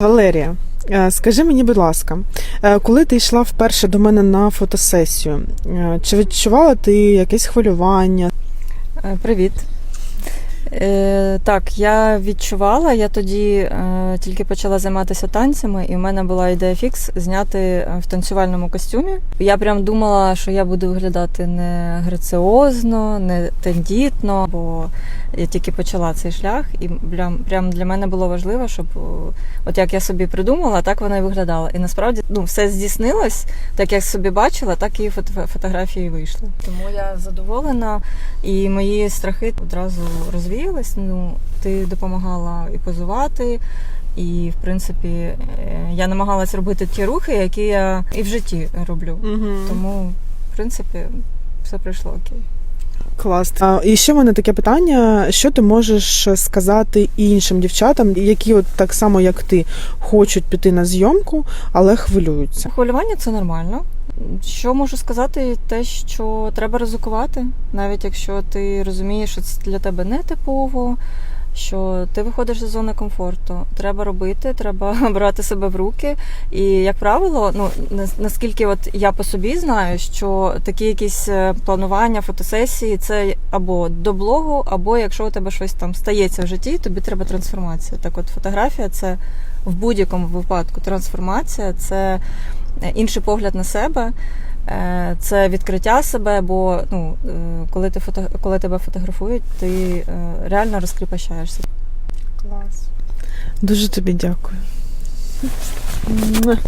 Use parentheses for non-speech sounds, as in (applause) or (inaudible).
Валерія, е, скажи мені, будь ласка, е, коли ти йшла вперше до мене на фотосесію, е, чи відчувала ти якесь хвилювання? Привіт. Е, так, я відчувала, я тоді е, тільки почала займатися танцями, і в мене була ідея фікс зняти е, в танцювальному костюмі. Я прям думала, що я буду виглядати не граціозно, не тендітно, бо я тільки почала цей шлях, і прям, прям для мене було важливо, щоб от як я собі придумала, так вона і виглядала. І насправді ну, все здійснилось, так як собі бачила, так і фото- фотографії вийшли. Тому я задоволена. І мої страхи одразу розвіялись. Ну, ти допомагала і позувати, і в принципі е, я намагалась робити ті рухи, які я і в житті роблю. Тому, в принципі, все пройшло окей. Клас. А, І ще в мене таке питання: що ти можеш сказати іншим дівчатам, які от так само, як ти, хочуть піти на зйомку, але хвилюються? Хвилювання це нормально. Що можу сказати, те, що треба ризикувати, навіть якщо ти розумієш, що це для тебе не типово, що ти виходиш з зони комфорту. Треба робити, треба (laughs) брати себе в руки. І, як правило, ну наскільки от я по собі знаю, що такі якісь е, планування, фотосесії це або до блогу, або якщо у тебе щось там стається в житті, тобі треба трансформація. Так, от фотографія це в будь-якому випадку трансформація, це інший погляд на себе. е, Це відкриття себе, бо ну, е, коли, ти фото, коли тебе фотографують, ти е, реально розкріпощаєшся. Клас. Дуже тобі дякую. Тобі дякую.